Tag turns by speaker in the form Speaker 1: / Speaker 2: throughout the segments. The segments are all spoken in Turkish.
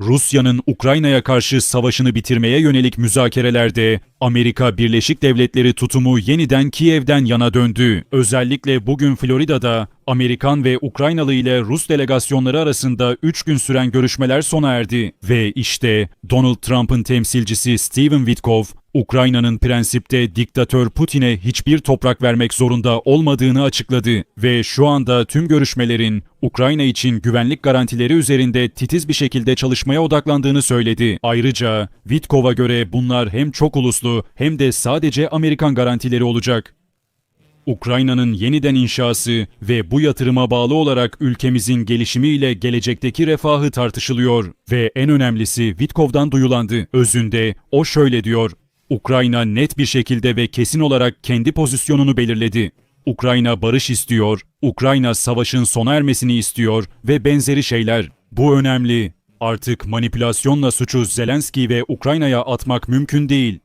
Speaker 1: Rusya'nın Ukrayna'ya karşı savaşını bitirmeye yönelik müzakerelerde Amerika Birleşik Devletleri tutumu yeniden Kiev'den yana döndü. Özellikle bugün Florida'da Amerikan ve Ukraynalı ile Rus delegasyonları arasında 3 gün süren görüşmeler sona erdi. Ve işte Donald Trump'ın temsilcisi Steven Witkoff, Ukrayna'nın prensipte diktatör Putin'e hiçbir toprak vermek zorunda olmadığını açıkladı ve şu anda tüm görüşmelerin Ukrayna için güvenlik garantileri üzerinde titiz bir şekilde çalışmaya odaklandığını söyledi. Ayrıca Witkoff'a göre bunlar hem çok uluslu hem de sadece Amerikan garantileri olacak. Ukrayna'nın yeniden inşası ve bu yatırıma bağlı olarak ülkemizin gelişimiyle gelecekteki refahı tartışılıyor ve en önemlisi Witkov'dan duyulandı. Özünde o şöyle diyor. Ukrayna net bir şekilde ve kesin olarak kendi pozisyonunu belirledi. Ukrayna barış istiyor, Ukrayna savaşın sona ermesini istiyor ve benzeri şeyler. Bu önemli. Artık manipülasyonla suçu Zelenski ve Ukrayna'ya atmak mümkün değil.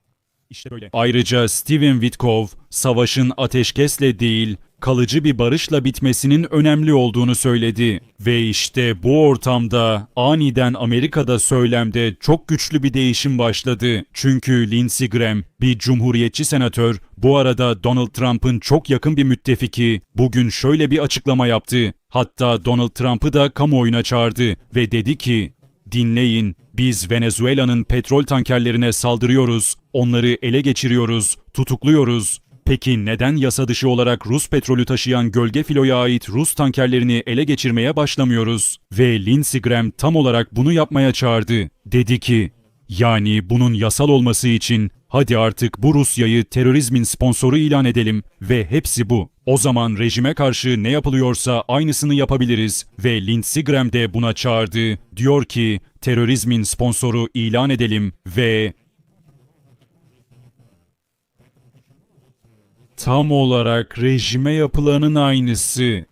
Speaker 1: İşte böyle. Ayrıca Steven Witkoff, savaşın ateşkesle değil, kalıcı bir barışla bitmesinin önemli olduğunu söyledi. Ve işte bu ortamda aniden Amerika'da söylemde çok güçlü bir değişim başladı. Çünkü Lindsey Graham, bir cumhuriyetçi senatör, bu arada Donald Trump'ın çok yakın bir müttefiki, bugün şöyle bir açıklama yaptı. Hatta Donald Trump'ı da kamuoyuna çağırdı ve dedi ki, Dinleyin, biz Venezuela'nın petrol tankerlerine saldırıyoruz, onları ele geçiriyoruz, tutukluyoruz. Peki neden yasa dışı olarak Rus petrolü taşıyan gölge filoya ait Rus tankerlerini ele geçirmeye başlamıyoruz? Ve Lindsey Graham tam olarak bunu yapmaya çağırdı. Dedi ki, yani bunun yasal olması için hadi artık bu Rusya'yı terörizmin sponsoru ilan edelim ve hepsi bu. O zaman rejime karşı ne yapılıyorsa aynısını yapabiliriz ve Lindsey Graham de buna çağırdı. Diyor ki terörizmin sponsoru ilan edelim ve tam olarak rejime yapılanın aynısı.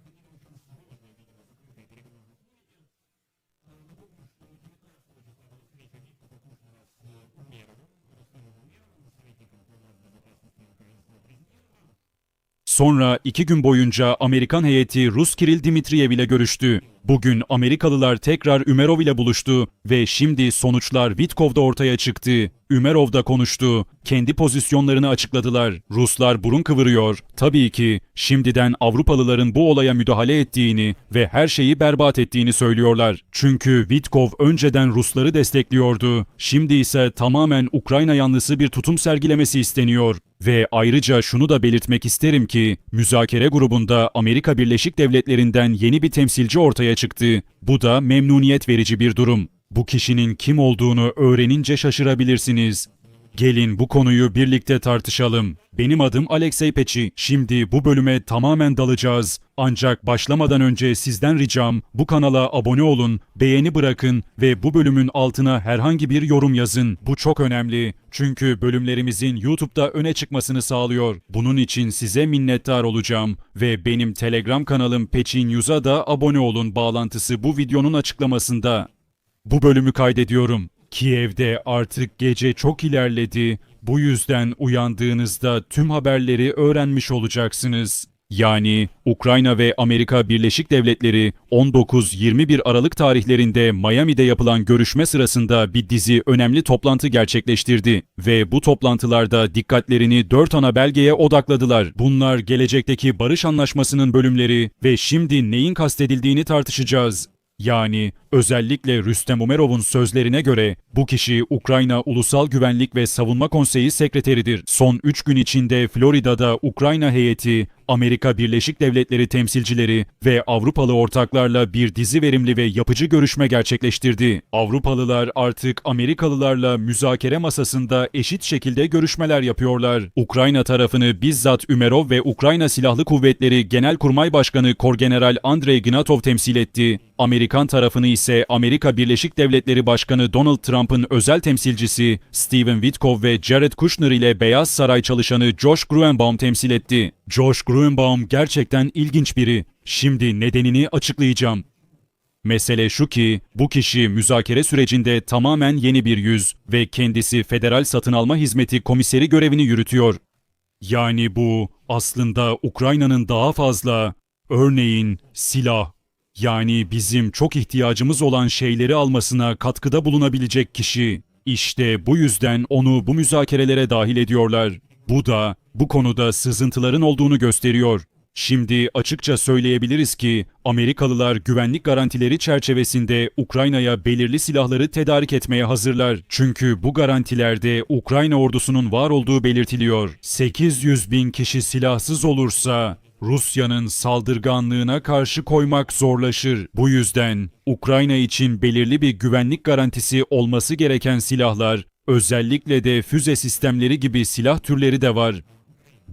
Speaker 1: Sonra iki gün boyunca Amerikan heyeti Rus Kiril Dimitriyev ile görüştü. Bugün Amerikalılar tekrar Ümerov ile buluştu ve şimdi sonuçlar Witkov'da ortaya çıktı. Ümerov da konuştu. Kendi pozisyonlarını açıkladılar. Ruslar burun kıvırıyor. Tabii ki şimdiden Avrupalıların bu olaya müdahale ettiğini ve her şeyi berbat ettiğini söylüyorlar. Çünkü Witkov önceden Rusları destekliyordu. Şimdi ise tamamen Ukrayna yanlısı bir tutum sergilemesi isteniyor. Ve ayrıca şunu da belirtmek isterim ki müzakere grubunda Amerika Birleşik Devletleri'nden yeni bir temsilci ortaya çıktı. Bu da memnuniyet verici bir durum. Bu kişinin kim olduğunu öğrenince şaşırabilirsiniz. Gelin bu konuyu birlikte tartışalım. Benim adım Alexey Peçi. Şimdi bu bölüme tamamen dalacağız. Ancak başlamadan önce sizden ricam bu kanala abone olun, beğeni bırakın ve bu bölümün altına herhangi bir yorum yazın. Bu çok önemli. Çünkü bölümlerimizin YouTube'da öne çıkmasını sağlıyor. Bunun için size minnettar olacağım. Ve benim Telegram kanalım Peçin News'a da abone olun bağlantısı bu videonun açıklamasında. Bu bölümü kaydediyorum. Kiev'de artık gece çok ilerledi. Bu yüzden uyandığınızda tüm haberleri öğrenmiş olacaksınız. Yani Ukrayna ve Amerika Birleşik Devletleri 19-21 Aralık tarihlerinde Miami'de yapılan görüşme sırasında bir dizi önemli toplantı gerçekleştirdi ve bu toplantılarda dikkatlerini dört ana belgeye odakladılar. Bunlar gelecekteki barış anlaşmasının bölümleri ve şimdi neyin kastedildiğini tartışacağız. Yani özellikle Rüstem Umerov'un sözlerine göre bu kişi Ukrayna Ulusal Güvenlik ve Savunma Konseyi sekreteridir. Son 3 gün içinde Florida'da Ukrayna heyeti, Amerika Birleşik Devletleri temsilcileri ve Avrupalı ortaklarla bir dizi verimli ve yapıcı görüşme gerçekleştirdi. Avrupalılar artık Amerikalılarla müzakere masasında eşit şekilde görüşmeler yapıyorlar. Ukrayna tarafını bizzat Ümerov ve Ukrayna Silahlı Kuvvetleri Genelkurmay Başkanı Korgeneral Andrei Gnatov temsil etti. Amerikan tarafını ise Amerika Birleşik Devletleri Başkanı Donald Trump'ın özel temsilcisi Steven Witkoff ve Jared Kushner ile Beyaz Saray çalışanı Josh Gruenbaum temsil etti. Josh Gruenbaum gerçekten ilginç biri. Şimdi nedenini açıklayacağım. Mesele şu ki bu kişi müzakere sürecinde tamamen yeni bir yüz ve kendisi Federal Satın Alma Hizmeti komiseri görevini yürütüyor. Yani bu aslında Ukrayna'nın daha fazla örneğin silah, Yani bizim çok ihtiyacımız olan şeyleri almasına katkıda bulunabilecek kişi. İşte bu yüzden onu bu müzakerelere dahil ediyorlar. Bu da bu konuda sızıntıların olduğunu gösteriyor. Şimdi açıkça söyleyebiliriz ki Amerikalılar güvenlik garantileri çerçevesinde Ukrayna'ya belirli silahları tedarik etmeye hazırlar. Çünkü bu garantilerde Ukrayna ordusunun var olduğu belirtiliyor. 800 bin kişi silahsız olursa Rusya'nın saldırganlığına karşı koymak zorlaşır. Bu yüzden Ukrayna için belirli bir güvenlik garantisi olması gereken silahlar, özellikle de füze sistemleri gibi silah türleri de var.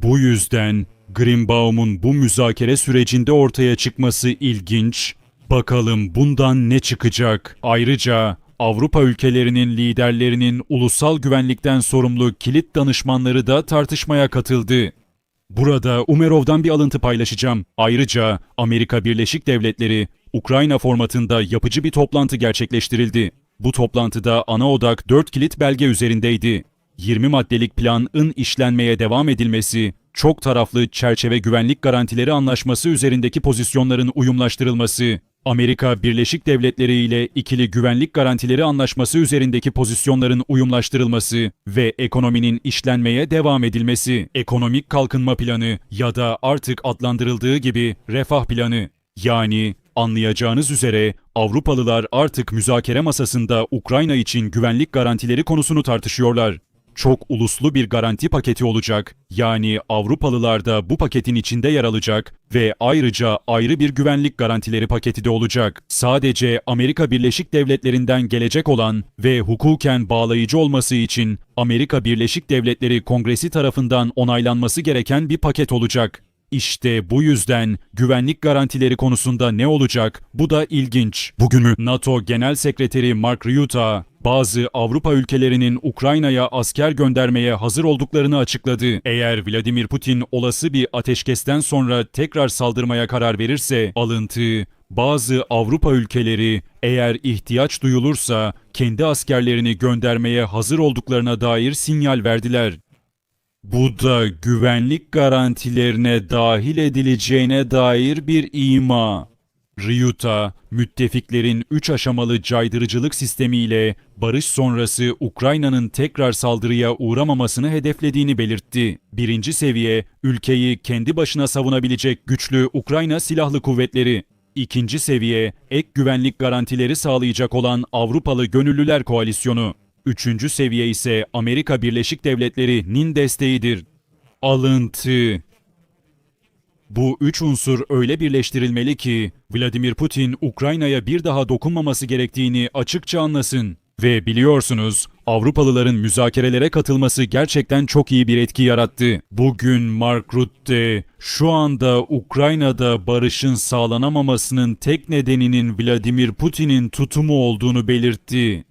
Speaker 1: Bu yüzden Greenbaum'un bu müzakere sürecinde ortaya çıkması ilginç. Bakalım bundan ne çıkacak? Ayrıca Avrupa ülkelerinin liderlerinin ulusal güvenlikten sorumlu kilit danışmanları da tartışmaya katıldı. Burada Umerov'dan bir alıntı paylaşacağım. Ayrıca Amerika Birleşik Devletleri Ukrayna formatında yapıcı bir toplantı gerçekleştirildi. Bu toplantıda ana odak 4 kilit belge üzerindeydi. 20 maddelik planın işlenmeye devam edilmesi, çok taraflı çerçeve güvenlik garantileri anlaşması üzerindeki pozisyonların uyumlaştırılması, Amerika Birleşik Devletleri ile ikili güvenlik garantileri anlaşması üzerindeki pozisyonların uyumlaştırılması ve ekonominin işlenmeye devam edilmesi, ekonomik kalkınma planı ya da artık adlandırıldığı gibi refah planı. Yani anlayacağınız üzere Avrupalılar artık müzakere masasında Ukrayna için güvenlik garantileri konusunu tartışıyorlar çok uluslu bir garanti paketi olacak. Yani Avrupalılar da bu paketin içinde yer alacak ve ayrıca ayrı bir güvenlik garantileri paketi de olacak. Sadece Amerika Birleşik Devletleri'nden gelecek olan ve hukuken bağlayıcı olması için Amerika Birleşik Devletleri Kongresi tarafından onaylanması gereken bir paket olacak. İşte bu yüzden güvenlik garantileri konusunda ne olacak? Bu da ilginç. Bugün NATO Genel Sekreteri Mark Rutte bazı Avrupa ülkelerinin Ukrayna'ya asker göndermeye hazır olduklarını açıkladı. Eğer Vladimir Putin olası bir ateşkesten sonra tekrar saldırmaya karar verirse alıntı bazı Avrupa ülkeleri eğer ihtiyaç duyulursa kendi askerlerini göndermeye hazır olduklarına dair sinyal verdiler. Bu da güvenlik garantilerine dahil edileceğine dair bir ima. Ryuta, müttefiklerin 3 aşamalı caydırıcılık sistemiyle barış sonrası Ukrayna'nın tekrar saldırıya uğramamasını hedeflediğini belirtti. Birinci seviye, ülkeyi kendi başına savunabilecek güçlü Ukrayna Silahlı Kuvvetleri. İkinci seviye, ek güvenlik garantileri sağlayacak olan Avrupalı Gönüllüler Koalisyonu. Üçüncü seviye ise Amerika Birleşik Devletleri'nin desteğidir. Alıntı bu üç unsur öyle birleştirilmeli ki Vladimir Putin Ukrayna'ya bir daha dokunmaması gerektiğini açıkça anlasın. Ve biliyorsunuz Avrupalıların müzakerelere katılması gerçekten çok iyi bir etki yarattı. Bugün Mark Rutte şu anda Ukrayna'da barışın sağlanamamasının tek nedeninin Vladimir Putin'in tutumu olduğunu belirtti.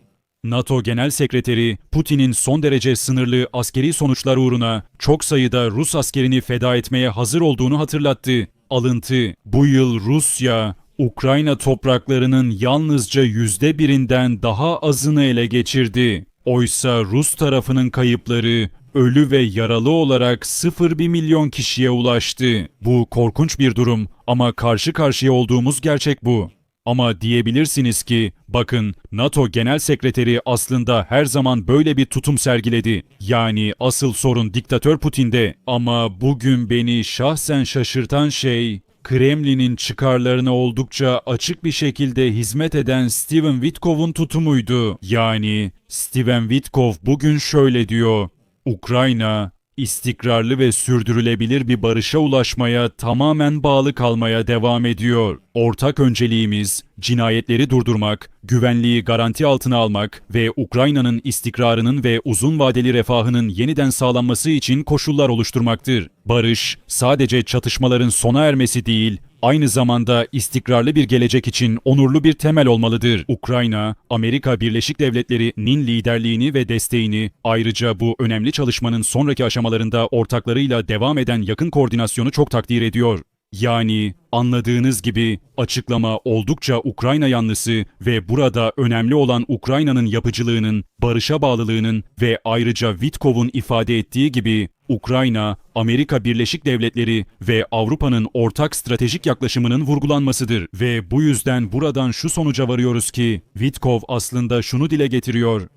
Speaker 1: NATO Genel Sekreteri Putin'in son derece sınırlı askeri sonuçlar uğruna çok sayıda Rus askerini feda etmeye hazır olduğunu hatırlattı. Alıntı Bu yıl Rusya Ukrayna topraklarının yalnızca yüzde birinden daha azını ele geçirdi. Oysa Rus tarafının kayıpları ölü ve yaralı olarak 0,1 milyon kişiye ulaştı. Bu korkunç bir durum ama karşı karşıya olduğumuz gerçek bu. Ama diyebilirsiniz ki bakın NATO Genel Sekreteri aslında her zaman böyle bir tutum sergiledi. Yani asıl sorun diktatör Putin'de ama bugün beni şahsen şaşırtan şey Kremlin'in çıkarlarına oldukça açık bir şekilde hizmet eden Steven Witkov'un tutumuydu. Yani Steven Witkov bugün şöyle diyor. Ukrayna istikrarlı ve sürdürülebilir bir barışa ulaşmaya tamamen bağlı kalmaya devam ediyor. Ortak önceliğimiz cinayetleri durdurmak, güvenliği garanti altına almak ve Ukrayna'nın istikrarının ve uzun vadeli refahının yeniden sağlanması için koşullar oluşturmaktır. Barış sadece çatışmaların sona ermesi değil, aynı zamanda istikrarlı bir gelecek için onurlu bir temel olmalıdır. Ukrayna, Amerika Birleşik Devletleri'nin liderliğini ve desteğini, ayrıca bu önemli çalışmanın sonraki aşamalarında ortaklarıyla devam eden yakın koordinasyonu çok takdir ediyor. Yani anladığınız gibi açıklama oldukça Ukrayna yanlısı ve burada önemli olan Ukrayna'nın yapıcılığının, barışa bağlılığının ve ayrıca Witkov'un ifade ettiği gibi Ukrayna, Amerika Birleşik Devletleri ve Avrupa'nın ortak stratejik yaklaşımının vurgulanmasıdır. Ve bu yüzden buradan şu sonuca varıyoruz ki Witkov aslında şunu dile getiriyor.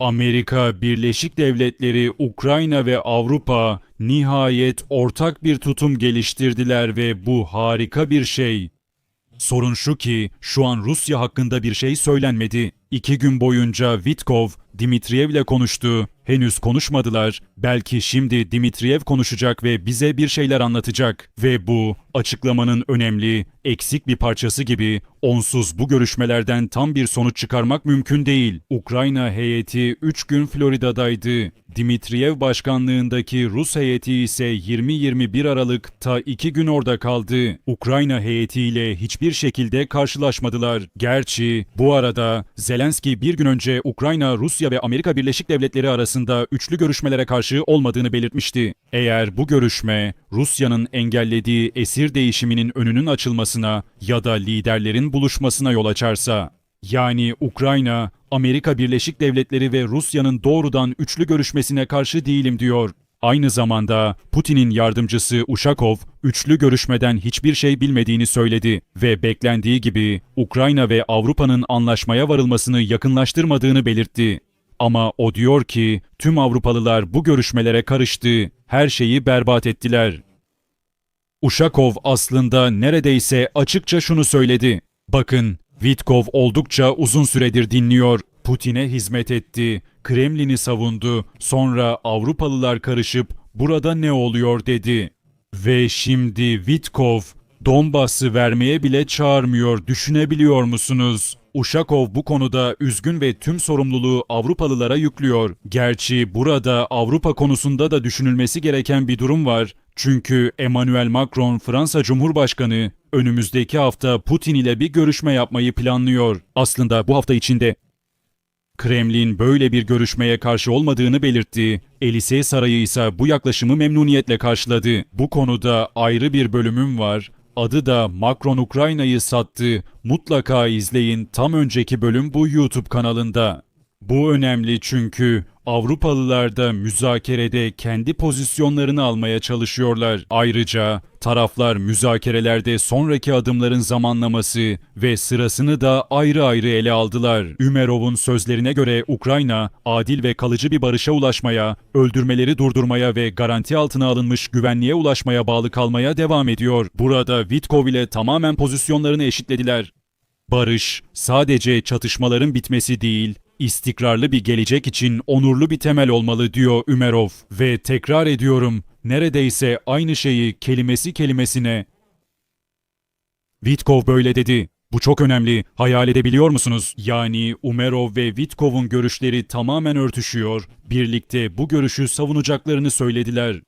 Speaker 1: Amerika Birleşik Devletleri, Ukrayna ve Avrupa nihayet ortak bir tutum geliştirdiler ve bu harika bir şey. Sorun şu ki şu an Rusya hakkında bir şey söylenmedi. İki gün boyunca Vitkov, Dimitriyev ile konuştu. Henüz konuşmadılar. Belki şimdi Dimitriyev konuşacak ve bize bir şeyler anlatacak. Ve bu açıklamanın önemli, eksik bir parçası gibi onsuz bu görüşmelerden tam bir sonuç çıkarmak mümkün değil. Ukrayna heyeti 3 gün Florida'daydı. Dimitriyev başkanlığındaki Rus heyeti ise 20-21 Aralık'ta 2 gün orada kaldı. Ukrayna heyetiyle hiçbir şekilde karşılaşmadılar. Gerçi bu arada Zelenski bir gün önce Ukrayna, Rusya ve Amerika Birleşik Devletleri arasında üçlü görüşmelere karşı olmadığını belirtmişti. Eğer bu görüşme Rusya'nın engellediği esir değişiminin önünün açılmasına ya da liderlerin buluşmasına yol açarsa, yani Ukrayna, Amerika Birleşik Devletleri ve Rusya'nın doğrudan üçlü görüşmesine karşı değilim diyor. Aynı zamanda Putin'in yardımcısı Ushakov, üçlü görüşmeden hiçbir şey bilmediğini söyledi ve beklendiği gibi Ukrayna ve Avrupa'nın anlaşmaya varılmasını yakınlaştırmadığını belirtti. Ama o diyor ki tüm Avrupalılar bu görüşmelere karıştı, her şeyi berbat ettiler. Ushakov aslında neredeyse açıkça şunu söyledi. Bakın, Vitkov oldukça uzun süredir dinliyor. Putin'e hizmet etti, Kremlin'i savundu, sonra Avrupalılar karışıp burada ne oluyor dedi. Ve şimdi Vitkov Donbas'ı vermeye bile çağırmıyor düşünebiliyor musunuz? Uşakov bu konuda üzgün ve tüm sorumluluğu Avrupalılara yüklüyor. Gerçi burada Avrupa konusunda da düşünülmesi gereken bir durum var. Çünkü Emmanuel Macron Fransa Cumhurbaşkanı önümüzdeki hafta Putin ile bir görüşme yapmayı planlıyor. Aslında bu hafta içinde Kremlin böyle bir görüşmeye karşı olmadığını belirtti. Elise Sarayı ise bu yaklaşımı memnuniyetle karşıladı. Bu konuda ayrı bir bölümüm var. Adı da Macron Ukrayna'yı sattı. Mutlaka izleyin. Tam önceki bölüm bu YouTube kanalında. Bu önemli çünkü Avrupalılar da müzakerede kendi pozisyonlarını almaya çalışıyorlar. Ayrıca taraflar müzakerelerde sonraki adımların zamanlaması ve sırasını da ayrı ayrı ele aldılar. Ümerov'un sözlerine göre Ukrayna adil ve kalıcı bir barışa ulaşmaya, öldürmeleri durdurmaya ve garanti altına alınmış güvenliğe ulaşmaya bağlı kalmaya devam ediyor. Burada Vitkov ile tamamen pozisyonlarını eşitlediler. Barış sadece çatışmaların bitmesi değil, istikrarlı bir gelecek için onurlu bir temel olmalı diyor Ümerov ve tekrar ediyorum neredeyse aynı şeyi kelimesi kelimesine Vitkov böyle dedi. Bu çok önemli. Hayal edebiliyor musunuz? Yani Umerov ve Vitkov'un görüşleri tamamen örtüşüyor. Birlikte bu görüşü savunacaklarını söylediler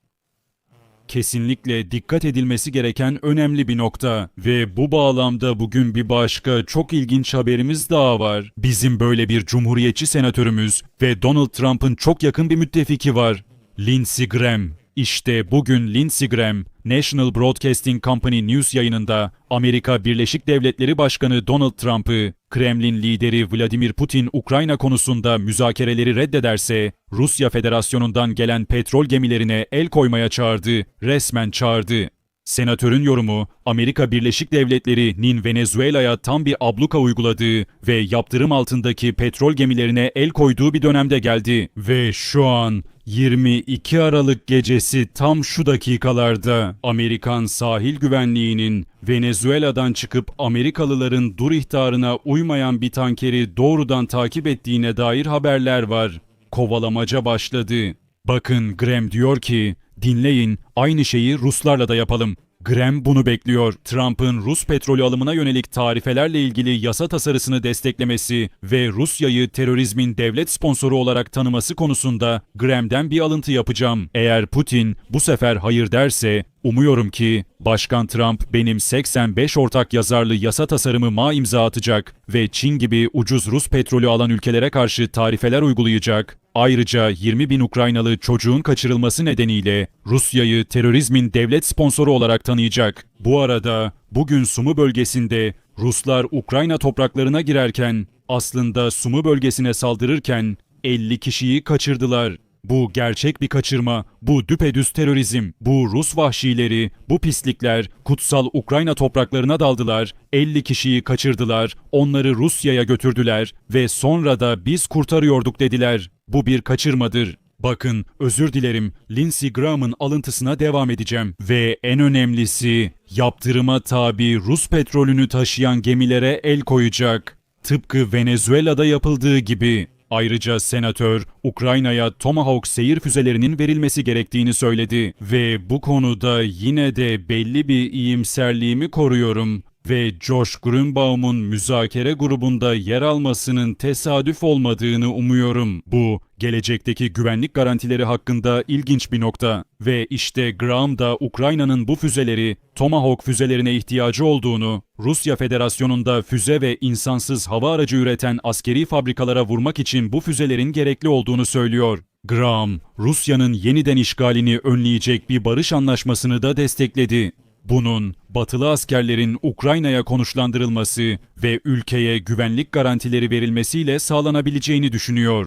Speaker 1: kesinlikle dikkat edilmesi gereken önemli bir nokta. Ve bu bağlamda bugün bir başka çok ilginç haberimiz daha var. Bizim böyle bir cumhuriyetçi senatörümüz ve Donald Trump'ın çok yakın bir müttefiki var. Lindsey Graham. İşte bugün Lindsey Graham, National Broadcasting Company News yayınında Amerika Birleşik Devletleri Başkanı Donald Trump'ı, Kremlin lideri Vladimir Putin Ukrayna konusunda müzakereleri reddederse, Rusya Federasyonu'ndan gelen petrol gemilerine el koymaya çağırdı, resmen çağırdı. Senatörün yorumu, Amerika Birleşik Devletleri'nin Venezuela'ya tam bir abluka uyguladığı ve yaptırım altındaki petrol gemilerine el koyduğu bir dönemde geldi. Ve şu an 22 Aralık gecesi tam şu dakikalarda Amerikan sahil güvenliğinin Venezuela'dan çıkıp Amerikalıların dur ihtarına uymayan bir tankeri doğrudan takip ettiğine dair haberler var. Kovalamaca başladı. Bakın Graham diyor ki, dinleyin aynı şeyi Ruslarla da yapalım. Graham bunu bekliyor. Trump'ın Rus petrolü alımına yönelik tarifelerle ilgili yasa tasarısını desteklemesi ve Rusya'yı terörizmin devlet sponsoru olarak tanıması konusunda Graham'den bir alıntı yapacağım. Eğer Putin bu sefer hayır derse Umuyorum ki Başkan Trump benim 85 ortak yazarlı yasa tasarımıma imza atacak ve Çin gibi ucuz Rus petrolü alan ülkelere karşı tarifeler uygulayacak. Ayrıca 20 bin Ukraynalı çocuğun kaçırılması nedeniyle Rusya'yı terörizmin devlet sponsoru olarak tanıyacak. Bu arada bugün Sumu bölgesinde Ruslar Ukrayna topraklarına girerken aslında Sumu bölgesine saldırırken 50 kişiyi kaçırdılar. Bu gerçek bir kaçırma, bu düpedüz terörizm, bu Rus vahşileri, bu pislikler kutsal Ukrayna topraklarına daldılar, 50 kişiyi kaçırdılar, onları Rusya'ya götürdüler ve sonra da biz kurtarıyorduk dediler. Bu bir kaçırmadır. Bakın özür dilerim Lindsey Graham'ın alıntısına devam edeceğim. Ve en önemlisi yaptırıma tabi Rus petrolünü taşıyan gemilere el koyacak. Tıpkı Venezuela'da yapıldığı gibi. Ayrıca senatör Ukrayna'ya Tomahawk seyir füzelerinin verilmesi gerektiğini söyledi. Ve bu konuda yine de belli bir iyimserliğimi koruyorum ve Josh Grünbaum'un müzakere grubunda yer almasının tesadüf olmadığını umuyorum. Bu gelecekteki güvenlik garantileri hakkında ilginç bir nokta ve işte Graham da Ukrayna'nın bu füzeleri Tomahawk füzelerine ihtiyacı olduğunu, Rusya Federasyonu'nda füze ve insansız hava aracı üreten askeri fabrikalara vurmak için bu füzelerin gerekli olduğunu söylüyor. Graham, Rusya'nın yeniden işgalini önleyecek bir barış anlaşmasını da destekledi. Bunun batılı askerlerin Ukrayna'ya konuşlandırılması ve ülkeye güvenlik garantileri verilmesiyle sağlanabileceğini düşünüyor.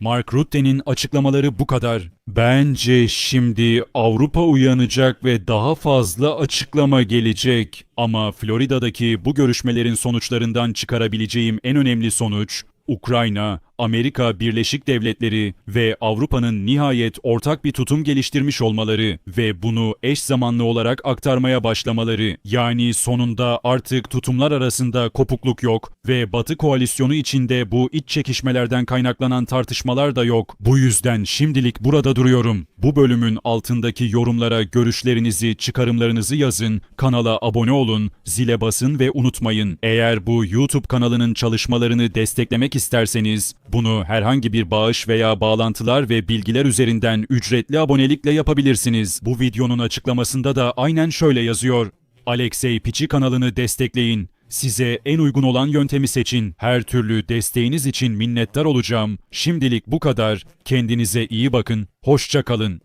Speaker 1: Mark Rutte'nin açıklamaları bu kadar. Bence şimdi Avrupa uyanacak ve daha fazla açıklama gelecek. Ama Florida'daki bu görüşmelerin sonuçlarından çıkarabileceğim en önemli sonuç, Ukrayna, Amerika Birleşik Devletleri ve Avrupa'nın nihayet ortak bir tutum geliştirmiş olmaları ve bunu eş zamanlı olarak aktarmaya başlamaları. Yani sonunda artık tutumlar arasında kopukluk yok ve Batı koalisyonu içinde bu iç çekişmelerden kaynaklanan tartışmalar da yok. Bu yüzden şimdilik burada duruyorum. Bu bölümün altındaki yorumlara görüşlerinizi, çıkarımlarınızı yazın, kanala abone olun, zile basın ve unutmayın. Eğer bu YouTube kanalının çalışmalarını desteklemek isterseniz bunu herhangi bir bağış veya bağlantılar ve bilgiler üzerinden ücretli abonelikle yapabilirsiniz. Bu videonun açıklamasında da aynen şöyle yazıyor. Alexey Piçi kanalını destekleyin. Size en uygun olan yöntemi seçin. Her türlü desteğiniz için minnettar olacağım. Şimdilik bu kadar. Kendinize iyi bakın. Hoşça kalın.